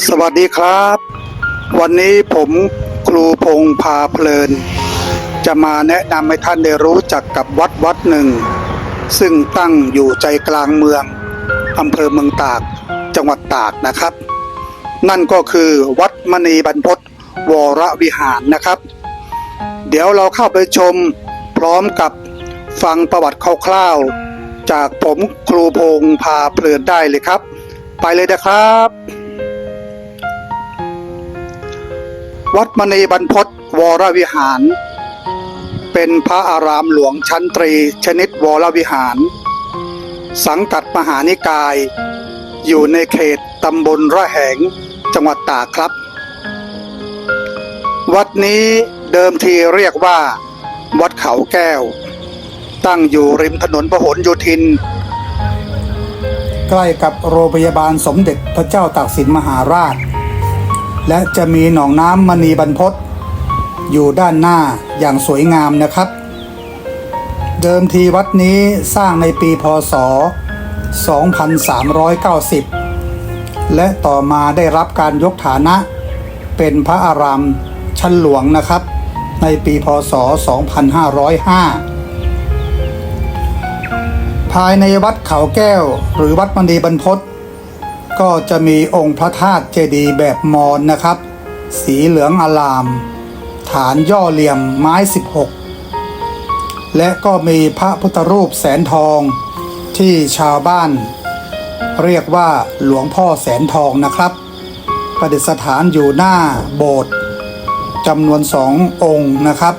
สวัสดีครับ วันนี้ผมครูพงพาเพลิน จะมาแนะนำให้ท่านได้รู้จักกับวัดวัดหนึ่ง ซึ่งตั้งอยู่ใจกลางเมืองอำเภอเมืองตาก จังหวัดตากนะครับ นั่นก็คือวัดมณีบรรพตวรวิหารนะครับ เดี๋ยวเราเข้าไปชมพร้อมกับฟังประวัติคร่าวๆ จากผมครูพงพาเพลินได้เลยครับ ไปเลยนะครับ วัดมณีบรรพตวรวิหาร เป็นพระอารามหลวงชั้นตรี ชนิดวรวิหาร สังกัดมหานิกาย อยู่ในเขตตำบลระแหงจังหวัดตากครับ วัดนี้เดิมทีเรียกว่า วัดเขาแก้ว ตั้งอยู่ริมถนนพหลโยธิน ใกล้กับโรงพยาบาลสมเด็จพระเจ้าตากสินมหาราช และจะมีหนองน้ำมณีบรรพตอยู่ด้านหน้าอย่างสวยงามนะครับ เดิมทีวัดนี้สร้างในปีพศ 2390 และต่อมาได้รับการยกฐานะ เป็นพระอารามชั้นหลวงนะครับ ในปีพศ 2505 ภายในวัดเขาแก้วหรือวัดมณีบรรพต ก็จะมีองค์พระธาตุเจดีย์แบบมอญนะครับ สีเหลืองอลาม ฐานย่อเหลี่ยมไม้ 16 และก็มีพระพุทธรูปแสนทองที่ชาวบ้าน เรียกว่าหลวงพ่อแสนทองนะครับ ประดิษฐานอยู่หน้าโบสถ์จำนวนสององค์นะครับ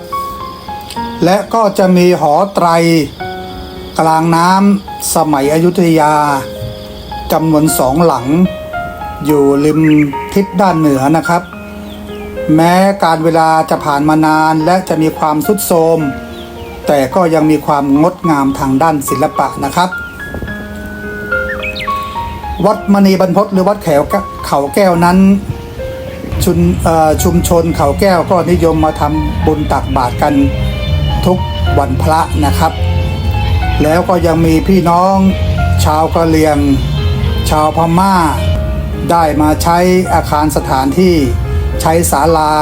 และก็จะมีหอไตรกลางน้ำสมัยอยุธยา จำนวนสองหลัง อยู่ริมทิศด้านเหนือนะครับ แม้การเวลาจะผ่านมานานและจะมีความสุดโทมแต่ก็ยังมีความงดงามทางด้านศิลปะนะครับ วัดมณีบรรพตหรือวัดแขวเขาแก้วนั้นชุมชุมชนเขาแก้วก็นิยมมาทำบุญตักบาตรกันทุกวันพระนะครับ แล้วก็ยังมีพี่น้องชาวกะเหรี่ยง ชาวพม่า ได้มาใช้อาคารสถานที่ใช้ศาลา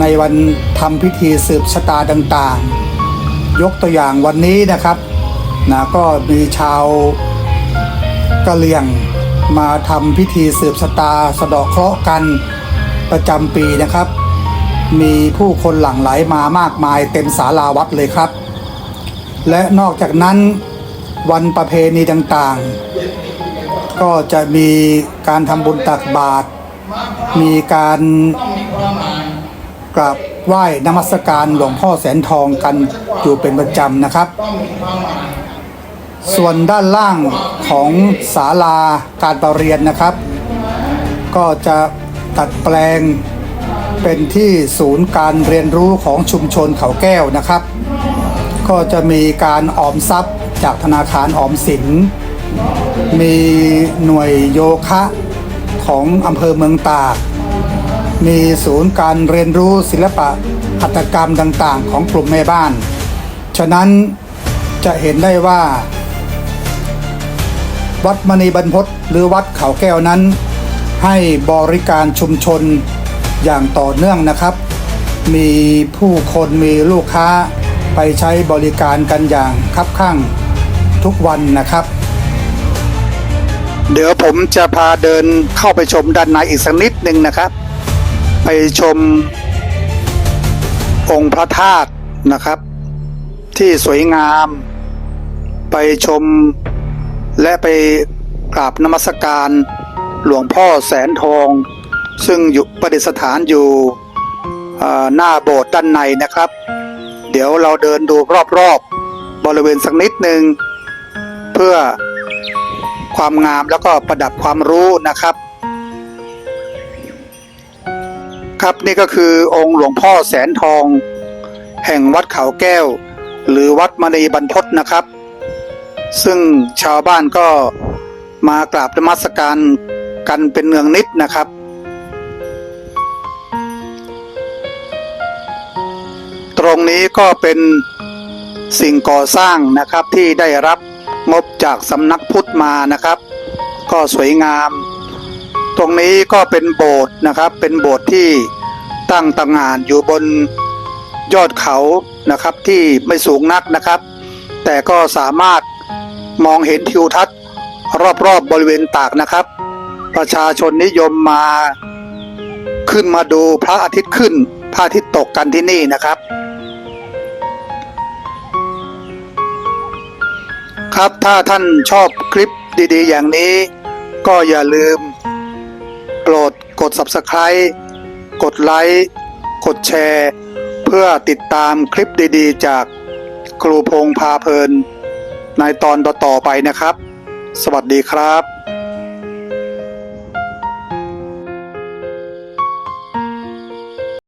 ในวันทำพิธีสืบชะตาต่างๆ ยกตัวอย่างวันนี้นะครับนะก็มีชาวกะเหรี่ยงมาทำพิธีสืบชะตาสะดาะเคราะห์กันประจำปีนะครับ มีผู้คนหลั่งไหลมามากมายเต็มศาลาวัดเลยครับ และนอกจากนั้นวันประเพณีต่างๆ ก็จะมีการทำบุญตักบาตรมีการกราบไหว้นมัสการหลวงพ่อแสนทองกันอยู่เป็นประจำนะครับ ส่วนด้านล่างของศาลาการประเรียนนะครับ ก็จะตัดแปลงเป็นที่ศูนย์การเรียนรู้ของชุมชนเขาแก้วนะครับ ก็จะมีการออมทรัพย์จากธนาคารออมสิน มีหน่วยโยคะของอำเภอเมืองตาก มีศูนย์การเรียนรู้ศิลปะหัตถกรรมต่างๆ ของกลุ่มแม่บ้าน ฉะนั้นจะเห็นได้ว่า วัดมณีบรรพตหรือวัดเขาแก้วนั้น ให้บริการชุมชนอย่างต่อเนื่องนะครับ มีผู้คนมีลูกค้าไปใช้บริการกันอย่างคับข้างทุกวันนะครับ เดี๋ยวผมจะพาเดินเข้าไปชมด้านในอีกสักนิดหนึ่งนะครับ ไปชมองค์พระธาตุนะครับ ที่สวยงาม ไปชมและไปกราบนมัสการหลวงพ่อแสนทอง ซึ่งอยู่ประดิษฐานอยู่หน้าโบสถ์ด้านในนะครับ เดี๋ยวเราเดินดูรอบๆบริเวณสักนิดหนึ่งเพื่อ ความงามแล้วก็ประดับความรู้นะครับ ครับนี่ก็คือองค์หลวงพ่อแสนทอง แห่งวัดเขาแก้ว หรือวัดมณีบรรพตนะครับ ซึ่งชาวบ้านก็มากราบนมัสการกันเป็นเนืองนิดนะครับตรงนี้ก็เป็นสิ่งก่อสร้างนะครับที่ได้รับ งบจากสำนักพุทธมานะครับ ก็สวยงาม ตรงนี้ก็เป็นโบสถ์นะครับ เป็นโบสถ์ที่ตั้งต่างงานอยู่บนยอดเขานะครับที่ไม่สูงนักนะครับ แต่ก็สามารถมองเห็นทิวทัศน์รอบๆบบริเวณตากนะครับ ประชาชนนิยมมาขึ้นมาดูพระอาทิตย์ขึ้นพระอาทิตย์ตกกันที่นี่นะครับ ครับ ถ้าท่านชอบคลิปดีๆ อย่างนี้ ก็อย่าลืม โปรดกด Subscribe กดไลค์กดแชร์ เพื่อติดตามคลิปดีๆ จากครูพงพาเพลิน ในตอนต่อๆไปนะครับ สวัสดีครับ